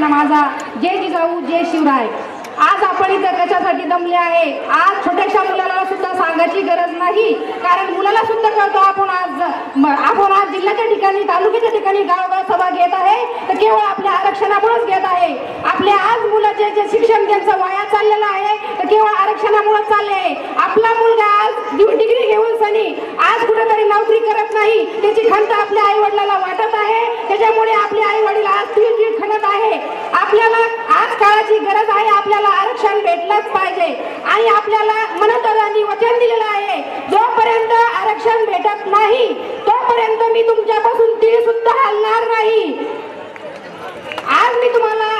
त्यांना माझा जय जिजाऊ जय शिवराय. आज आपण इथं कशासाठी दमले आहे? आज छोट्याशा मुलाला सुद्धा सांगायची गरज नाही. कारण मुलाला सुद्धा कळतो आपण आज आपण आज जिल्ह्याच्या ठिकाणी तालुक्याच्या ठिकाणी गावगाव सभा घेत आहे. तर केवळ आपल्या आरक्षणामुळेच घेत आहे. आपल्या आज मुलाचे जे शिक्षण त्यांचं वाया चाललेलं आहे तर केवळ आरक्षणामुळेच चालले आहे. आपला मुलगा आज डिग्री घेऊन सनी आज कुठेतरी नोकरी करत नाही. त्याची खान आपल्या आई वडिलाला वाटत आहे त्याच्यामुळे आपले आई वडील आज जी खणत आहे. आपल्याला आज काळाची गरज आहे आपल्याला आरक्षण भेटलंच पाहिजे. आणि आपल्याला मनोदरांनी वचन दिलेलं आहे जोपर्यंत आरक्षण भेटत नाही तोपर्यंत मी तुमच्यापासून तीळ सुद्धा हलणार नाही. आज मी तुम्हाला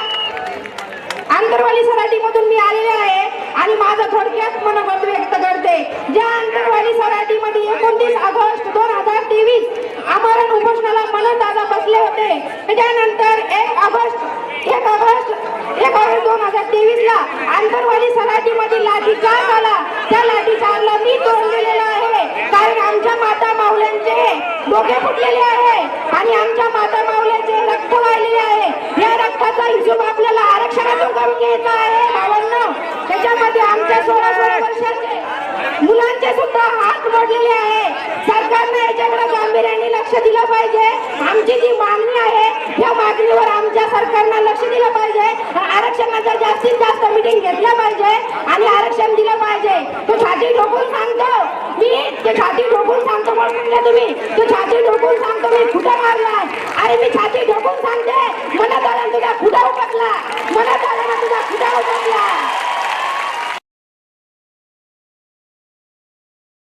आंतरवाली सराटीमधून मी आलेले आहे आणि माझं थोडक्यात मनोगत व्यक्त करते. ज्या आंतरवाली सराटीमध्ये एकोणतीस ऑगस्ट दोन हजार तेवीस आमरण उपोषणाला त्यानंतर त्याच्यानंतर एक ऑगस्ट एक ऑगस्ट एक ऑगस्ट दोन हजार तेवीस ला आंतरवाली सराटीमध्ये लाठीचार्ज झाला त्या लाठीचार्जला मी तोंड दिलेलं आहे. कारण आमच्या माता माऊल्यांचे डोके फुटलेले आहे. आणि आमच्या माता माऊल्याचे रक्त वाहिलेले आहे. या रक्ताचा हिशोब आपल्याला आरक्षणातून करून घ्यायचा आहे भावांनो. त्याच्यामध्ये आमच्या सोळा सोळा वर्षाचे मुलांचे सुद्धा हात मोडलेले आहे. सरकारने याच्याकडे गांभीर्याने लक्ष दिलं पाहिजे. आमची जी मागणी आहे या मागणीवर आमच्या सरकारनं लक्ष दिलं पाहिजे. आरक्षणाचा जास्तीत जास्त मिटिंग घेतलं पाहिजे आणि आरक्षण दिलं पाहिजे. तो छाती ठोकून सांगतो. मी ते छाती ठोकून सांगतो म्हणून तुम्ही. तो छाती ठोकून सांगतो मी कुठं मारलाय. अरे मी छाती ठोकून सांगते. मनात आला तुझा खुटा